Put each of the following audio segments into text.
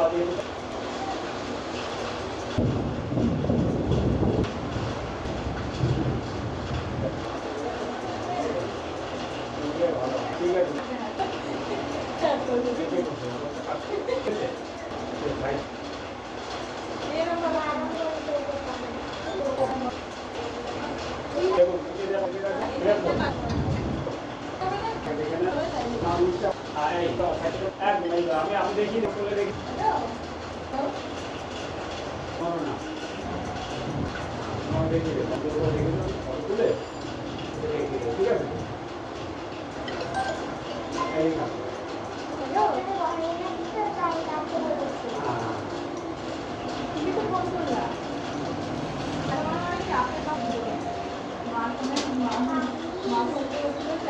かということ。Thank you. আমি দেখি দেখি করো না আমার দেখি দেখি খুলে ঠিক আছে এই না হ্যাঁ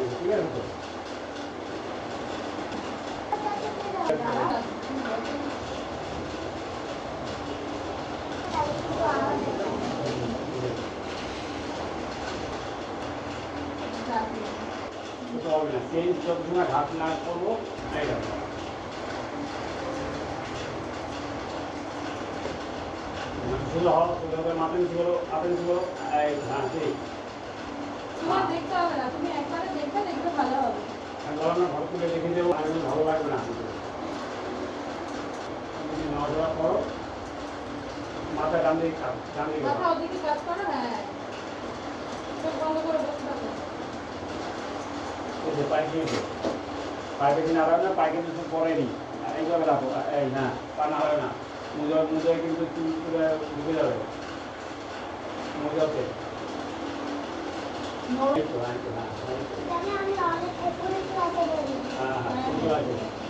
কিছু হবে না। সেই সবসময় ঘাট না করব। শুধু হও শুধু হবে হাতে হ্যাঁ সেই তোমার দেখতে না তুমি একবারে দেখবে দেখবে ভালো হবে। আমি বললাম না ঘর তুলে দেখে দেবো আমি ভালো লাগবে না। তুমি নেওয়া দেওয়া করো মাথা ডান দিকে ডান দিকে মাথা ওদিকে কাজ করো হ্যাঁ। চোখ বন্ধ করে বসে। থাকো এই যে পায়ে কিনে না কিনে না পায়ে তো পরে নি এইভাবে রাখো এই না পা না হবে না। মুজো মুজোয় কিন্তু ঢুকে যাবে মুজোতে। হ্যাঁ। হ্যাঁ হ্যাঁ